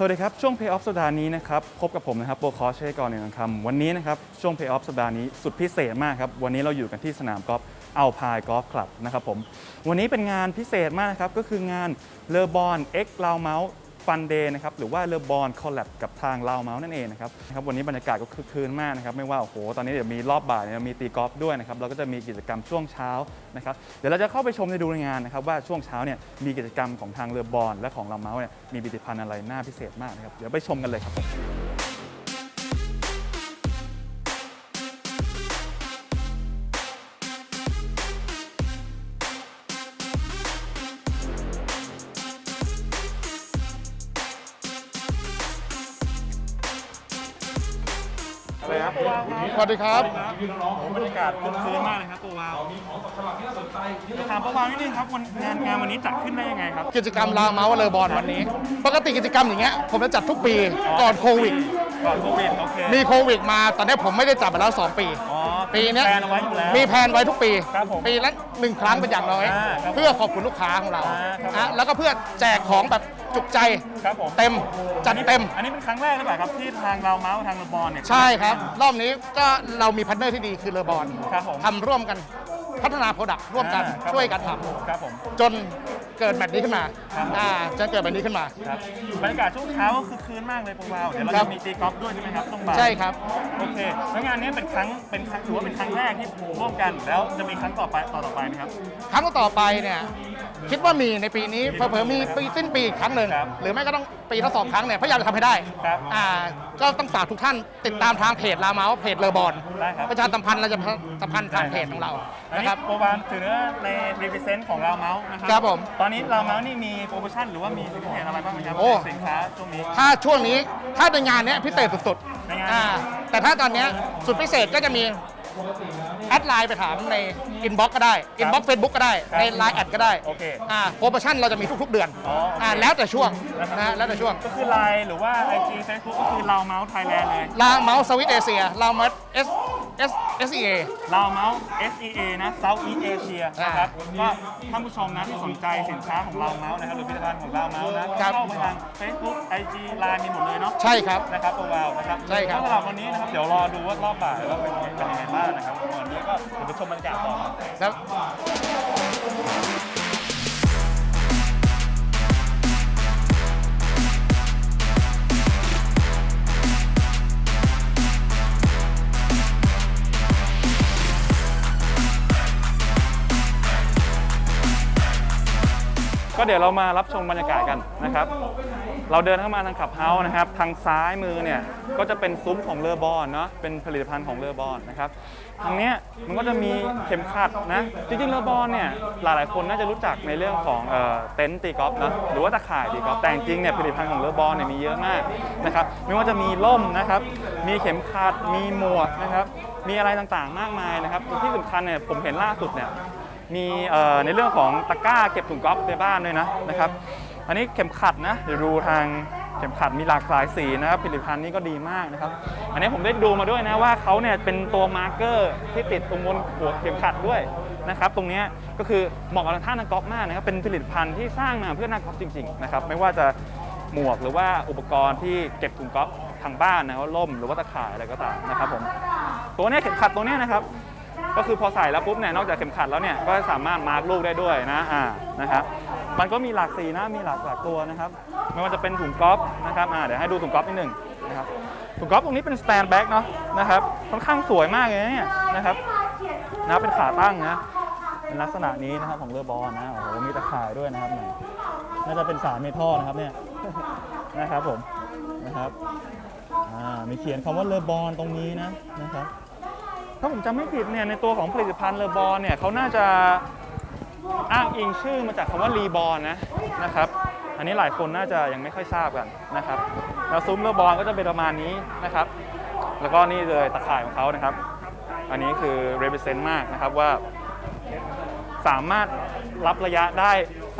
สวัสดีครับ ช่วง Pay Off สัปดาห์นี้นะครับ พบกับผมนะครับโบคอชเชกรในนังคำวันนี้นะครับ ช่วง Pay Off สัปดาห์นี้สุดพิเศษมากครับ วันนี้เราอยู่กันที่สนามกอล์ฟอัลพายกอล์ฟคลับนะครับผม วันนี้เป็นงานพิเศษมากนะครับ ก็คืองานเลอบอนเอ็กลาวเมาส์ ฟันเดย์นะครับหรือว่าเลอบอนคอลแลบกับทางลาวเมาส์นั่นเองนะครับนะครับวันนี้บรรยากาศก็คึกคืนมากนะครับไม่ว่าโอ้โหตอนนี้เดี๋ยวมีรอบบ่ายเนี่ยมีตีกอล์ฟด้วยนะครับเราก็จะมีกิจกรรมช่วงเช้านะครับเดี๋ยวเราจะเข้าไปชมในดูในงานนะครับว่าช่วงเช้าเนี่ยมีกิจกรรมของทางเลอบอลและของลาวเมาส์เนี่ยมีผลิตภัณฑ์อะไรน่าพิเศษมากนะครับเดี๋ยวไปชมกันเลยครับ ผมอะไรครับสวัสดีครับโอ้บรรยากาศคึกคืนมากเลยครับตัววาวจะถามประวาวนิดนึงครับวันงานงานวันนี้จัดขึ้นได้ยังไงครับ กิจกรรมลาเมาส์เลอบอลวันนี้ ปกติกิจกรรมอย่างเงี้ยผมจะจัดทุกปีก่อนโควิด ก่อนโควิดโอเค มีโควิดมาตอนนี้ผมไม่ได้จัดมาแล้ว 2 ปี อ๋อ ปีเนี้ยแพลนเอาไว้อยู่แล้ว มีแผนไว้ทุกปี ครับผมปีละหนึ่งครั้งเป็นอย่างน้อย อ่าครับเพื่อขอบคุณลูกค้าของเราอ่าครับอะแล้วก็เพื่อแจกของแบบจุกใจครับผมเต็มจัดเต็ม อันนี้เป็นครั้งแรกหรือเปล่าครับที่ทางเราเมาส์ทางเรือบอลเนี่ย ใช่ครับ รอบนี้ก็เรามีพาร์ทเนอร์ที่ดีคือเลอบอลครับผม ทำร่วมกันพัฒนาโปรดักต์ร่วมกันอ่าครับช่วยกันทครับผมำจน เกิดแบบนี้ขึ้นมาครับอ่าจนเกิดแบบนี้ขึ้นมา ครับบรรยากาศช่วงเช้าก็คือคืนมากเลยพวกเราเดี๋ยวเราครัจะบมีตีกอล์ฟด้วยใช่ไหมครับต้องบ่ายใช่ครับ โอเคแล้วงานนี้เป็นครั้งเป็นครั้งถือว่าเป็นครั้งแรกที่ร่วมกันแล้วจะมีครั้งต่อไปต่อต่อไปไหมครับ ครั้งต่อไปเนี่ยคิดว่ามีในปีนี้เผลอๆมีปีสิ้นปีอีกครั้งหนึ่งครับหรือไม่ก็ต้องปีละสองครั้งเนี่ยพยายามจะทำให้ได้ครับอ่าก็ต้องฝากทุกท่านติดตามทางเพจลาเมาส์เพจเลอบอลได้ครับ ประชาสัมพันธ์เราจะสัมพันธ์ทางเพจของเราอันนะนี้ครับ โปรวานถือว่าใน represent ของเราเมาส์นะครัครับผม ตอนนี้เราเมาส์นี่มีโปรโมชั่นหรือว่ามีสินค้าอะไรบ้างไหมครับโอ้ สินค้าช่วงนี้ ถ้าช่วงนี้ถ้าในงานเนี้ยพิเศษสุดในงาน ๆอ่าแต่ถ้าตอนเนี้ยสุดพิเศษก็จะมีแอดไลน์ไปถามในอินบ็อกก็ได้อินบ็อกเฟซบุ๊กก็ได้ครับในไลน์แอดก็ได้โอเคอ่าโปรโมชั่นเราจะมีทุก ๆ เดือนอ๋อโอเคอ่าแล้วแต่ช่วงนะครับนะแล้วแต่ช่วง ก็คือไลน์หรือว่า IG Facebook ก็คือเราเมาส์ไทยแลนด์เลย ลาเมาส์สวิตเอเชียลาเมาส์ S S S E A เราเมาส์ SEA นะ South East Asia นะครับก็ท่านผู้ชมนะที่สนใจสินค้าของเราเมาส์นะครับหรือผลิตภัณฑ์ของเราเมาส์นะก็ครับเข้าไปทาง Facebook IG Line มีหมดเลยเนาะใช่ครับ นะครับโปรวาวนะครับใช่ครับ ก็สำหรับวันนี้นะครับเดี๋ยวรอดูว่ารอบบ่ายว่าเป็นเป็นยังไงบ้างนะครับวันนี้ก็เดี๋ยวไปชมบรรยากาศต่อ ครับ เดี๋ยวเรามารับชมบรรยากาศกันนะครับ เราเดินเข้ามาทางขับเฮาส์นะครับ ทางซ้ายมือเนี่ยก็จะเป็นซุ้มของเรือบอลเนาะเป็นผลิตภัณฑ์ของเรือบอลนะครับทางเนี้ยมันก็จะมีเข็มขัดนะจริงๆเรือบอลเนี่ยหลายๆคนน่าจะรู้จักในเรื่องของเต็นท์ตีกอล์ฟนะหรือว่าตะข่ายตีกอล์ฟแต่จริงเนี่ยผลิตภัณฑ์ของเรือบอลเนี่ยมีเยอะมากนะครับไม่ว่าจะมีล่มนะครับ มีเข็มขัดมีหมวกนะครับมีอะไรต่างๆมากมายนะครับที่สำคัญเนี่ยผมเห็นล่าสุดเนี่ย มีในเรื่องของตะกร้าเก็บถุงก๊อฟในบ้านด้วยนะนะครับอันนี้เข็มขัดนะเดี๋ยวดูทางเข็มขัดมีหลากหลายสีนะครับผลิตภัณฑ์นี้ก็ดีมากนะครับ อันนี้ผมได้ดูมาด้วยนะว่าเขาเนี่ยเป็นตัวมาร์กเกอร์ที่ติดตรงบนหัวเข็มขัดด้วยนะครับตรงนี้ก็คือเหมาะกับท่านนักกอล์ฟมากนะครับเป็นผลิตภัณฑ์ที่สร้างมาเพื่อนักกอล์ฟจริงๆนะครับไม่ว่าจะหมวกหรือว่าอุปกรณ์ที่เก็บถุงก๊อฟทางบ้านนะว่าล่มหรือว่าตะข่ายอะไรก็ตามนะครับผมตัวนี้เข็มขัดตัวนี้นะครับ ก็คือพอใส่แล้วปุ๊บเนี่ยนอกจากเข็มขัดแล้วเนี่ยก็สามารถมาร์กลูกได้ด้วยนะอ่านะครับมันก็มีหลากสีนะมีหลากหลากตัวนะครับไม่ว่าจะเป็นถุงก๊อฟนะครับอ่าเดี๋ยวให้ดูถุงก๊อฟนิดหนึ่งนะครับถุงก๊อฟตรงนี้เป็นสแตนแบ็กเนาะนะครับค่อนข้างสวยมากเลยเนี่ยนะครับนะเป็นขาตั้งนะเป็นลักษณะนี้นะครับของเรือบอลนะโอ้โหมีตะข่ายด้วยนะครับนี่น่าจะเป็นสารเมทัลนะครับเนี่ยนะครับผมนะครับอ่ามีเขียนคำว่าเรือบอลตรงนี้นะนะครับ ถ้าผมจำไม่ผิดเนี่ยในตัวของผลิตภัณฑ์เลอบอลเนี่ยเขาน่าจะอ้างอิงชื่อมาจากคำว่ารีบอลนะนะครับอันนี้หลายคนน่าจะยังไม่ค่อยทราบกันนะครับแล้วซุ้มเลอบอลก็จะเป็นประมาณนี้นะครับ แล้วก็นี่เลยตะข่ายของเขานะครับ อันนี้คือ represent มากนะครับว่า สามารถรับระยะได้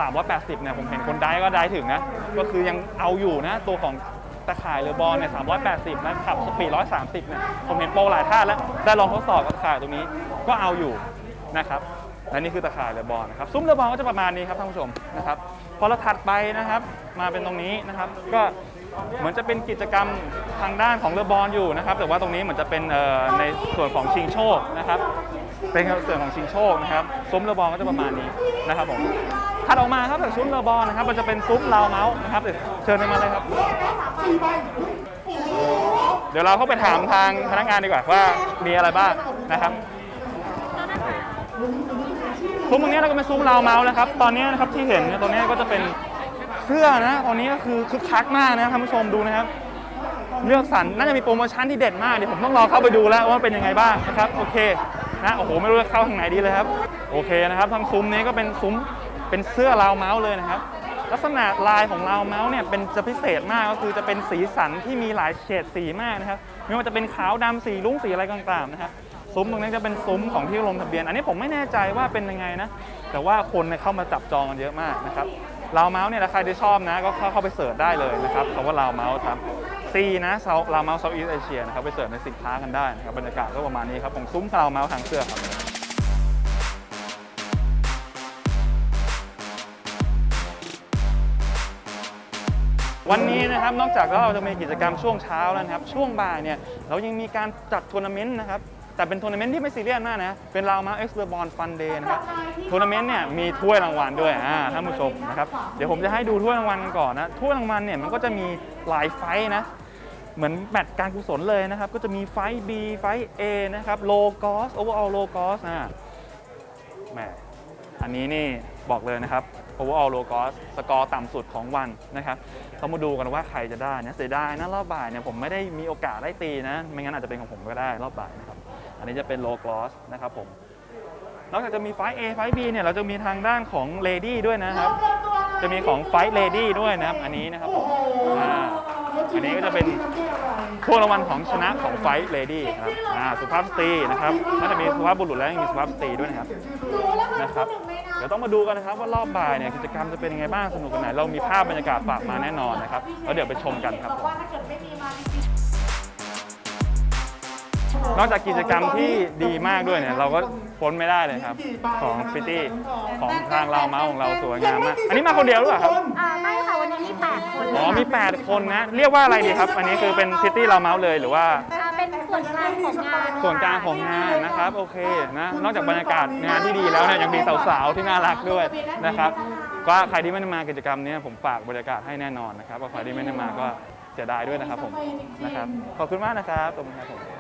380เนี่ยผมเห็นคนได้ก็ได้ถึงนะก็คือยังเอาอยู่นะตัวของ ตะข่ายเรือบอลเนี่ย380นะขับสปีด130เนี่ยผมเห็นโปรหลายท่านแล้วได้ลองทดสอบกับตะข่ายตรงนี้ก็เอาอยู่นะครับและนี่คือตะข่ายเรือบอลนะครับซุ้มเรือบอลก็จะประมาณนี้ครับท่านผู้ชมนะครับพอเราถัดไปนะครับ มาเป็นตรงนี้นะครับ ก็เหมือนจะเป็นกิจกรรมทางด้านของเรือบอลอยู่นะครับ แต่ว่าตรงนี้เหมือนจะเป็นในส่วนของชิงโชคนะครับ เป็นส่วนของชิงโชคนะครับซุ้มเรือบอลก็จะประมาณนี้นะครับผม ถัดออกมาครับจากซุ้มเรือบอลนะครับ มันจะเป็นซุ้มราวเมาส์นะครับเดี๋ยวเชิญมาเลยครับ เดี๋ยวเราเข้าไปถามทางพนักงานดีกว่าว่ามีอะไรบ้างนะครับซุ้มตรงนี้เราก็เป็นซุ้มราวเมาส์นะครับ ตอนนี้นะครับที่เห็นเนี่ยตรงนี้ก็จะเป็นเสื้อนะตอนนี้ก็คือคึกคักมากนะท่านผู้ชมดูนะครับ เลือกสรรน่าจะมีโปรโมชั่นที่เด็ดมากเดี๋ยวผมต้องรอเข้าไปดูแล้วว่าเป็นยังไงบ้างนะครับ โอเคนะโอ้โหไม่รู้จะเข้าทางไหนดีเลยครับ โอเคนะครับทางซุ้มนี้ก็เป็นซุ้ม เป็นเสื้อราวเมาส์เลยนะครับ ลักษณะลายของราวเมาส์เนี่ยเป็นจะพิเศษมากก็คือจะเป็นสีสันที่มีหลายเฉดสีมากนะครับไม่ว่าจะเป็นขาวดำสีลุ้งสีอะไรต่างๆนะครับซุ้มตรงนี้จะเป็นซุ้มของที่ลงทะเบียน อันนี้ผมไม่แน่ใจว่าเป็นยังไงนะแต่ว่าคนเข้ามาจับจองกันเยอะมากนะครับราวเมาส์เนี่ยถ้าใครที่ชอบนะก็เข้าไปเสิร์ชได้เลยนะครับคำว่าราวเมาส์ครับซีนะเซาราวเมาส์เซาท์อีสเอเชียนะครับไปเสิร์ชในสินค้ากันได้นะครับบรรยากาศก็ประมาณนี้ครับของซุ้มราวเมาส์ทางเสื้อครับ วันนี้นะครับนอกจากเราจะมีกิจกรรมช่วงเช้าแล้วนะครับ ช่วงบ่ายเนี่ยเรายังมีการจัดทัวร์นาเมนต์นะครับแต่เป็นทัวร์นาเมนต์ที่ไม่ซีเรียสมากนะเป็นราวมาเอ็กซ์เบอลฟันเดย์นะครับทัวร์นาเมนต์เนี่ยมีถ้วยรางวัลด้วยอ่าท่านผู้ชมนะครับเดี๋ยวผมจะให้ดูถ้วยรางวัลกันก่อนนะถ้วยรางวัลเนี่ยมันก็จะมีหลายไฟนะเหมือนแมตช์การกุศลเลยนะครับ ก็จะมีไฟท์ B ไฟท์ A นะครับโลกอสโอเวอร์ออลโลกอสอ่าแหมอันนี้นี่บอกเลยนะครับ overall low cost สกอร์ต่ำสุดของวันนะครับต้อมาดูกันว่าใครจะได้นะเสียดายนะรอบบ่ายเนี่ยผมไม่ได้มีโอกาสได้ตีนะ ไม่งั้นอาจจะเป็นของผมก็ได้รอบบ่ายนะครับ อันนี้จะเป็น low cost นะครับผมนอกจากจะมีไฟ A ไฟ B เนี่ยเราจะมีทางด้านของ lady ด้วยนะครับ จะมีของไฟ lady ด้วยนะครับ อันนี้นะครับผมอันนี้ก็จะเป็นพวกรางวัลของชนะของไฟท์เลดี้ครับอ่าสุภาพสตรีนะครับนอกจากมีสุภาพบุรุษแล้วยังมีสุภาพสตรีด้วยนะครับนะครับ เดี๋ยวต้องมาดูกันนะครับว่ารอบบ่ายเนี่ยกิจกรรมจะเป็นยังไงบ้างสนุกกันไหนเรามีภาพบรรยากาศฝากมาแน่นอนนะครับแล้วเดี๋ยวไปชมกันครับผมว่าถ้าเกิดไม่มีมาจริงนอกจากกิจกรรมที่ดีมากด้วยเนี่ยเราก็พ้นไม่ได้เลยครับ ของฟิตี้ของทางเราเมาส์ของเราสวยงามมากอันนี้มาคนเดียวหรือเปล่าครับอ่าไม่ค่ะวันนี้มี8คนอ๋อมี 8 คนนะ เรียกว่าอะไรดีครับ อันนี้คือเป็นซิตี้เราเมาส์เลยหรือว่าอ่าเป็นส่ วนกลางของงานส่วนกลางของงานนะครับโอเคนะนอกจากบรรยากาศงานที่ดีแล้วเนี่ยยังมีสาวๆที่น่ารักด้วยนะครับก็ใครที่ไม่ได้มากิจกรรมเนี้ผมฝากบรรยากาศให้แน่นอนนะครับว่าใครที่ไม่ได้มาก็เสียดายด้วยนะครับผมนะครับขอบคุณมากนะครับขอบคุณครับผม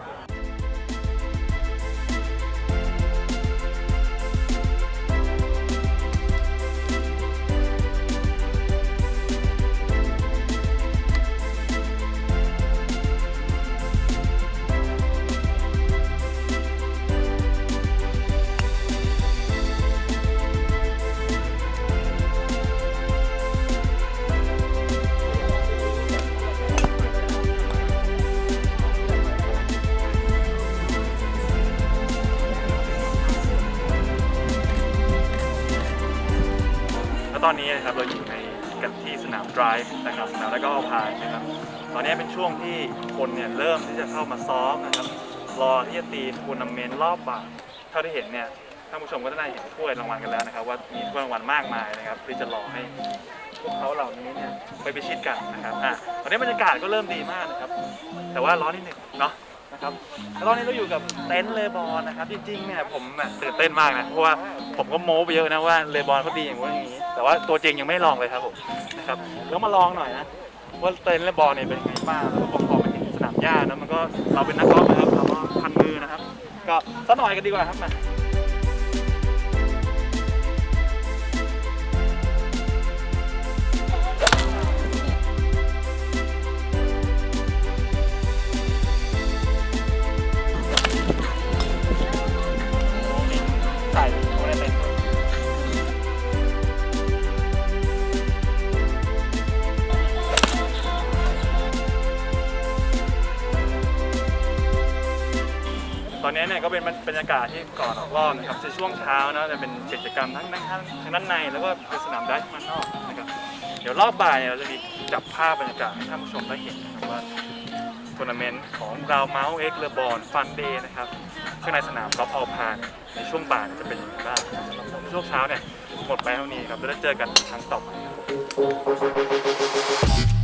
ตอนนี้นะครับเราอยู่ในกันที่สนาม drive นะครับสนามแล้วก็เอพายนะครับ ตอนนี้เป็นช่วงที่คนเนี่ยเริ่มที่จะเข้ามาซ้อมนะครับรอที่จะตีทัวร์นาเมนต์รอบบ่ายเท่าที่เห็นเนี่ยท่านผู้ชมก็ได้เห็นถ้วยรางวัลกันแล้วนะครับ ว่ามีถ้วยรางวัลมากมายนะครับที่จะรอให้พวกเขาเหล่านี้เนี่ยไปพิชิตกันนะครับอะตอนนี้บรรยากาศก็เริ่มดีมากนะครับ แต่ว่าร้อนนิดหนึ่งเนาะ นะครับแล้วตอนนี้เราอยู่กับเต็นท์เลบอลนะครับจริงๆเนี่ยผมน่ะตื่นเต้นมากนะเพราะว่าผมก็โม้ไปเยอะนะว่าเลบอลเขาดีอย่างว่าอย่างนี้ แต่ว่าตัวจริงยังไม่ลองเลยครับผมนะครับแล้วมาลองหน่อยนะว่าเต็นท์เลบอลเนี่ยเป็นยังไงบ้างแล้วก็ประกอบไปถึงสนามหญ้านะมันก็เราเป็นนักกอล์ฟนะครับเราก็พันมือนะครับ ก็สักหน่อยกันดีกว่าครับมา อนนี้เนี่ยก็เป็นบรรยากาศที่ก่อนออกรอบนะครับในช่วงเช้านะจะเป็นกิจกรรมทั้งด้านข้างทั้งด้านในแล้วก็เป็นสนามได้ข้างนอกนะครับเดี๋ยวรอบบ่ายเนี่ยเราจะมีจับภาพบรรยากาศให้ท่านผู้ชมได้เห็นนะครับว่าทัวร์นาเมนต์ของเราเมาส์เอ็กเลบอลฟันเดย์นะครับข้างในสนามกอล์ฟออลพานในช่วงบ่ายจะเป็นยังไงบ้างผมช่วงเช้าเนี่ยหมดไปเท่านี้ครับแล้วเจอกันครั้งต่อไปครับ